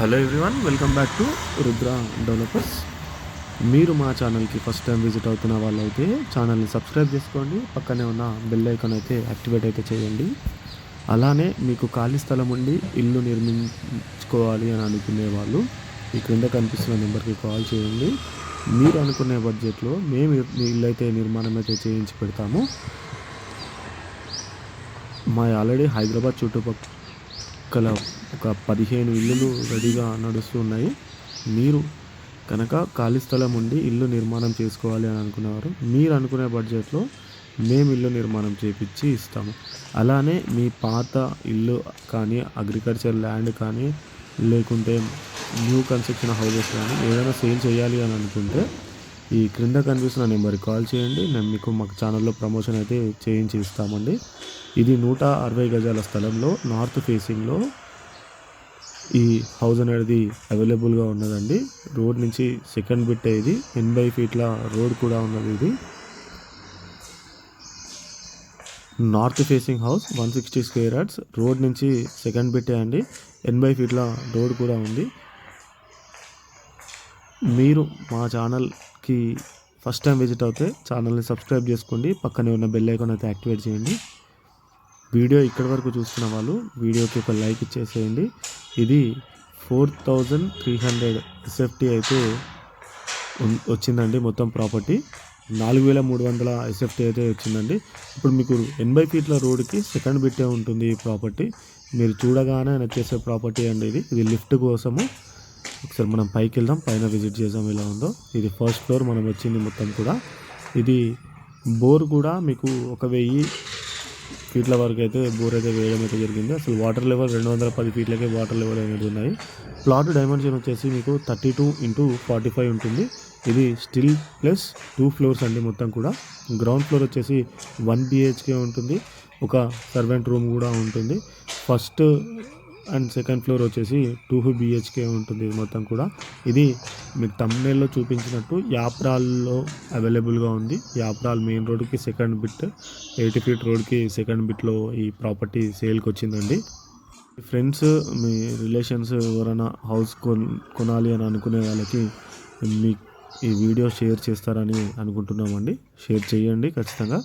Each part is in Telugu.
Hello everyone welcome back to Rudra developers. మీరు మా ఛానల్కి ఫస్ట్ టైం విజిట్ అవుతున్న వాళ్ళైతే ఛానల్ని సబ్స్క్రైబ్ చేసుకోండి. పక్కనే ఉన్న బెల్ ఐకాన్ అయితే యాక్టివేట్ అయితే చేయండి. అలానే మీకు ఖాళీ స్థలం ఉండి ఇల్లు నిర్మించుకోవాలి అని అనుకునే వాళ్ళు ఈ క్రింద కనిపిస్తున్న నెంబర్కి కాల్ చేయండి. మీరు అనుకునే బడ్జెట్లో మేము మీ ఇల్లు అయితే నిర్మాణం అయితే చేయించి పెడతాము. మా ఆల్రెడీ హైదరాబాద్ చుట్టుపక్కల ఒక పదిహేను ఇల్లులు రెడీగా నడుస్తున్నాయి మీరు కనుక ఖాళీ స్థలం ఉండి ఇల్లు నిర్మాణం చేసుకోవాలి అని అనుకునేవారు మీరు అనుకునే బడ్జెట్లో మేము ఇల్లు నిర్మాణం చేపించి ఇస్తాము. అలానే మీ పాత ఇల్లు కానీ అగ్రికల్చర్ ల్యాండ్ కానీ లేకుంటే న్యూ కన్స్ట్రక్షన్ హౌసెస్ కానీ ఏదైనా సేల్ చేయాలి అని అనుకుంటే ఈ క్రింద కనిపిస్తున్న నెంబర్కి కాల్ చేయండి. మేము మీకు మాకు ఛానల్లో ప్రమోషన్ అయితే చేయించి ఇస్తామండి. ఇది నూట అరవై గజాల స్థలంలో నార్త్ ఫేసింగ్లో ఈ హౌస్ అనేది అవైలబుల్గా ఉన్నదండి. రోడ్ నుంచి సెకండ్ బిట్ ఇది. ఎనభై ఫీట్ల రోడ్ కూడా ఉన్నది ఇది. North facing house one sixty square yards. Road నుంచి సెకండ్ బిట్టే అండి. ఎనభై ఫీట్ల రోడ్ కూడా ఉంది. మీరు మా ఛానల్ ఛానల్కి ఫస్ట్ టైం విజిట్ అవుతే ఛానల్ని సబ్స్క్రైబ్ చేసుకోండి. పక్కనే ఉన్న బెల్ ఐకాన్ అయితే యాక్టివేట్ చేయండి. వీడియో ఇక్కడి వరకు చూస్తున్న వాళ్ళు వీడియోకి ఒక లైక్ ఇచ్చేసేయండి. ఇది four thousand three hundred SFT అయితే వచ్చిందండి మొత్తం ప్రాపర్టీ నాలుగు వేల మూడు వందల ఎస్ఎఫ్టీ అయితే వచ్చిందండి. ఇప్పుడు మీకు ఎనభై ఫీట్ల రోడ్కి సెకండ్ బిట్టే ఉంటుంది ఈ ప్రాపర్టీ మీరు చూడగానే నచ్చేసే ప్రాపర్టీ అండి ఇది. ఇది లిఫ్ట్ కోసము. ఒకసారి మనం పైకి వెళ్దాం. పైన విజిట్ చేద్దాం ఎలా ఉందో. ఇది ఫస్ట్ ఫ్లోర్ మనం వచ్చింది మొత్తం కూడా. ఇది బోర్ కూడా మీకు ఒక వెయ్యి ఫీట్ల వరకు అయితే బోర్ అయితే వేయడం అయితే జరిగింది. అసలు వాటర్ లెవెల్ రెండు వందల పది ఫీట్లకే వాటర్ లెవెల్ అనేది ఉన్నాయి. ప్లాట్ డైమెన్షన్ వచ్చేసి మీకు thirty two into forty five ఉంటుంది. ఇది స్టిల్ ప్లస్ టూ ఫ్లోర్స్ అండి మొత్తం కూడా. గ్రౌండ్ ఫ్లోర్ వచ్చేసి వన్ బిహెచ్కే ఉంటుంది. ఒక సర్వెంట్ రూమ్ కూడా ఉంటుంది. ఫస్ట్ అండ్ సెకండ్ ఫ్లోర్ వచ్చేసి టూ బిహెచ్కే ఉంటుంది మొత్తం కూడా. ఇది మీకు తమ్నేల్లో చూపించినట్టు యాప్రాల్లో అవైలబుల్గా ఉంది. యాప్రాల్ మెయిన్ రోడ్కి సెకండ్ బిట్ ఎయిటీ ఫీట్ రోడ్కి సెకండ్ బిట్లో ఈ ప్రాపర్టీ సేల్కి వచ్చిందండి. ఫ్రెండ్స్ మీ రిలేషన్స్ ఎవరైనా హౌస్ కొన్ కొనాలి అని అనుకునే వాళ్ళకి మీ ఈ వీడియో షేర్ చేస్తారని అనుకుంటున్నామండి. షేర్ చేయండి ఖచ్చితంగా.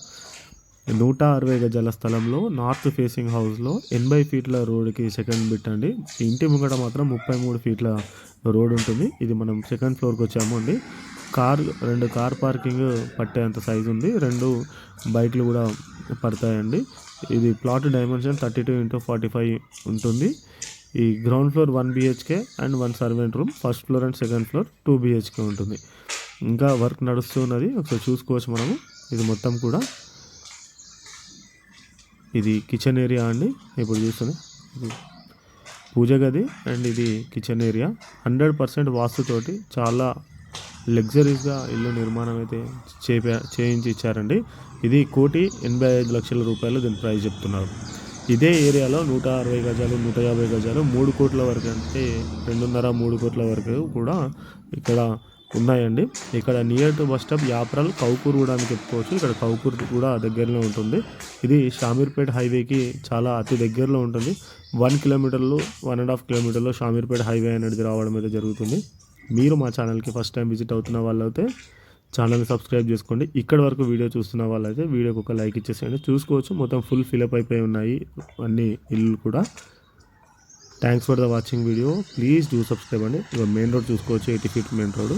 నూట అరవై గజాల స్థలంలో నార్త్ ఫేసింగ్ హౌస్లో ఎనభై ఫీట్ల రోడ్కి సెకండ్ బిట్ అండి. ఇంటి ముంగట మాత్రం ముప్పై మూడు ఫీట్ల రోడ్ ఉంటుంది. ఇది మనం సెకండ్ ఫ్లోర్కి వచ్చాము అండి. కార్ రెండు కార్ పార్కింగ్ పట్టేంత సైజు ఉంది. రెండు బైక్లు కూడా పడతాయండి. ఇది plot dimension thirty two into forty five ఉంటుంది. ఈ ground floor one BHK and one servant room. First floor and second floor two BHK ఉంటుంది. ఇంకా వర్క్ నడుస్తున్నది ఒకసారి చూసుకోవచ్చు మనము. ఇది మొత్తం కూడా. ఇది కిచెన్ ఏరియా అండి. ఇప్పుడు చూస్తుంది పూజ గది అండ్ ఇది కిచెన్ ఏరియా హండ్రెడ్ పర్సెంట్ వాస్తుతోటి చాలా లగ్జరీస్గా ఇల్లు నిర్మాణం అయితే చేపా చేయించి ఇచ్చారండి ఇది కోటి ఎనభై ఐదు లక్షల రూపాయలు దీని ప్రైస్ చెప్తున్నారు. ఇదే ఏరియాలో నూట అరవై గజాలు నూట యాభై గజాలు మూడు కోట్ల వరకు అంటే రెండున్నర మూడు కోట్ల వరకు కూడా ఇక్కడ ఉన్నాయండి. ఇక్కడ near to bus stop Yapral Kowkur కూడా అని చెప్పుకోవచ్చు. ఇక్కడ కౌకూర్ కూడా దగ్గరలో ఉంటుంది. ఇది షామీర్పేట్ హైవేకి చాలా అతి దగ్గరలో ఉంటుంది. వన్ కిలోమీటర్లు వన్ అండ్ హాఫ్ కిలోమీటర్లో షామీర్పేట్ హైవే అనేది రావడం అయితే జరుగుతుంది. మీరు మా ఛానల్కి ఫస్ట్ టైం విజిట్ అవుతున్న వాళ్ళైతే ఛానల్ని సబ్స్క్రైబ్ చేసుకోండి. ఇక్కడ వరకు వీడియో చూస్తున్న వాళ్ళైతే వీడియోకి ఒక లైక్ ఇచ్చేసేయండి. చూసుకోవచ్చు. మొత్తం ఫుల్ ఫిలప్ అయిపోయి ఉన్నాయి అన్ని ఇల్లు కూడా. Thanks for the watching video please do subscribe అండి. ఇక మెయిన్ రోడ్ చూసుకోవచ్చు ఎయిటీ ఫీట్ మెయిన్ రోడ్